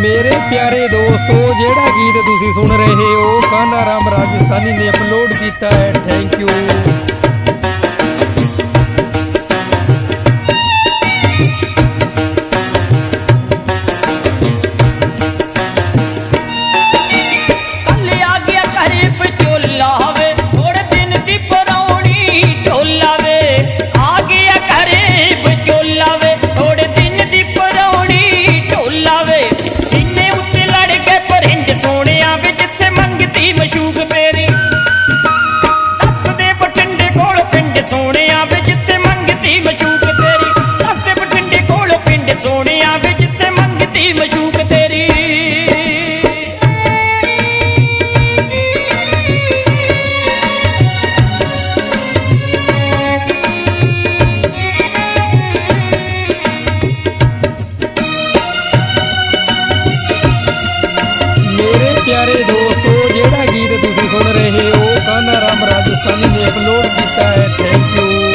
ਮੇਰੇ ਪਿਆਰੇ ਦੋਸਤੋ, ਜਿਹੜਾ ਗੀਤ ਤੁਸੀਂ ਸੁਣ ਰਹੇ ਹੋ, ਕਾਨਾ ਰਾਮ ਰਾਜਸਥਾਨੀ ਨੇ ਅਪਲੋਡ ਕੀਤਾ ਹੈ ਥੈਂਕ ਯੂ ਪਿਆਰੇ ਦੋਸਤੋ, ਜਿਹੜਾ ਗੀਤ ਤੁਸੀਂ ਸੁਣ ਰਹੇ ਹੋ ਕਾਨਾ ਰਾਮ ਰਾਜਸਥਾਨੀ ਨੇ ਅਪਲੋਡ ਕੀਤਾ ਹੈ ਥੈਂਕ ਯੂ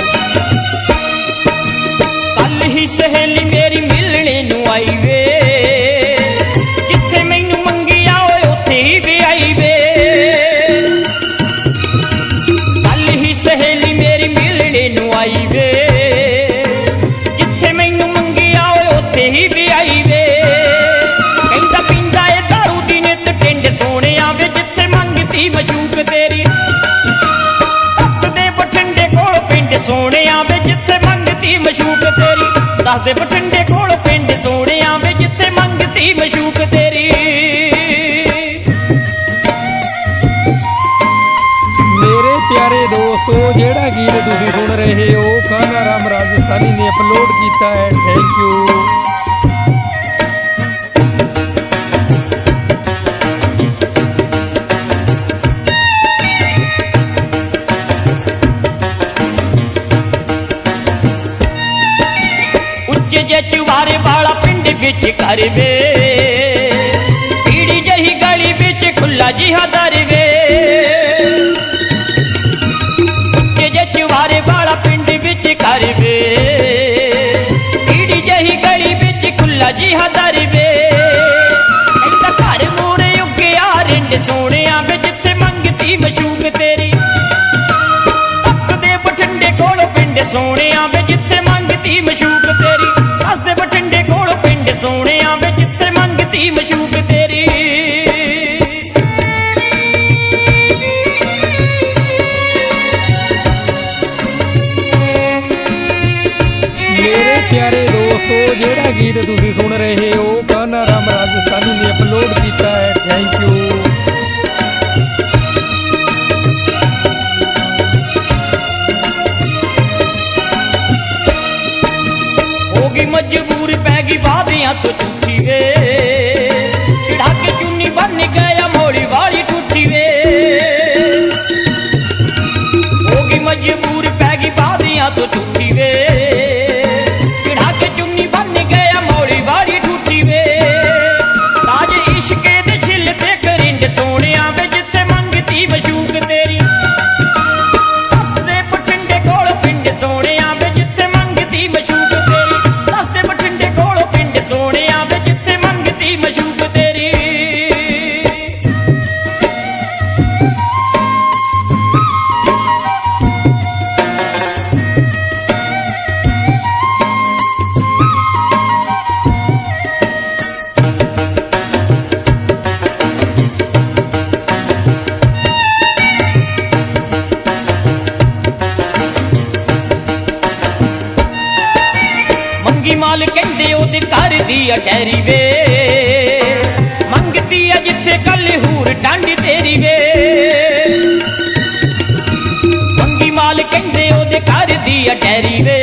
ਦੱਸਦੇ ਬਠਿੰਡੇ ਕੋਲ ਪਿੰਡ ਸੋਹਣਿਆ ਵੇ ਜਿੱਥੇ ਮੰਗਤੀ ਮਸ਼ੂਕ ਤੇਰੀ। ਮੇਰੇ ਪਿਆਰੇ ਦੋਸਤੋ, ਜਿਹੜਾ ਗੀਤ ਤੁਸੀਂ ਸੁਣ ਰਹੇ ਹੋ ਕਾਨਾ ਰਾਮ ਰਾਜਸਥਾਨੀ ਨੇ ਅਪਲੋਡ ਕੀਤਾ ਹੈ ਥੈਂਕ ਯੂ ਉੱਚੇ ਜੇ ਚੁਵਾਰੇ ਵਾਲਾ ਪਿੰਡ ਵਿੱਚ ਘਰ ਵੇ। ਪੀੜੀ ਜਹੀ ਗਲੀ ਵਿੱਚ ਖੁੱਲਾ ਜਿਹਾ ਦਰ ਵੇ। ਜੇ ਚੁਵਾਰੇ ਵਾਲਾ ਪਿੰਡ ਵਿੱਚ ਘਰ ਵੇ। ਪੀੜੀ ਜਹੀ ਗਲੀ ਵਿੱਚ ਖੁੱਲਾ ਜਿਹਾ ਦਰ ਵੇ। ਕਹਿੰਦਾ ਘਰ ਮੂਰੇ ਉੱਗਿਆ ਰਿੰਡ ਸੋਹਣਿਆ ਵੇ ਜਿੱਥੇ ਮੰਗਤੀ ਮਸ਼ੂਕ ਤੇਰੀ। ਦੱਸਦੇ ਬਠਿੰਡੇ ਕੋਲ ਪਿੰਡ ਸੋਹਣਿਆ ਵੇ ਜਿੱਥੇ ਮੰਗਤੀ ਮਸ਼ੂਕ ਤੇਰੀ। ਗੀਤ ਤੁਸੀਂ ਸੁਣ ਰਹੇ ਹੋ। ਕਾਨਾ ਰਾਮ ਰਾਜਸਥਾਨੀ ਨੇ ਅਪਲੋਡ ਕੀਤਾ ਹੈ। ਥੈਂਕ ਯੂ ਹੋ ਗਈ ਮਜਬੂਰ, ਪੈ ਗਈ ਵਾਦਿਆਂ ਤੋਂ ਝੂਠੀ ਵੇ। ਚੜਾ ਚੁੰਨੀ ਬੰਨ ਗਿਆ ਮੋੜੀ ਵਾਲੀ ਟੁੱਟੀ ਵੇ। ਹੋ ਗਈ ਮਜਬੂਰ ਕਹਿੰਦੇ ਉਹਦੇ ਘਰ ਦੀ ਅਟੈਰੀ ਵੇ। ਮੰਗਦੀ ਆ ਜਿੱਥੇ ਕੱਲ ਹੂਰ ਡੰਡ ਤੇਰੀ ਵੇ। ਮੰਗੀ ਮਾਲ ਕਹਿੰਦੇ ਉਹਦੇ ਘਰ ਦੀ ਅਟੈਰੀ ਵੇ।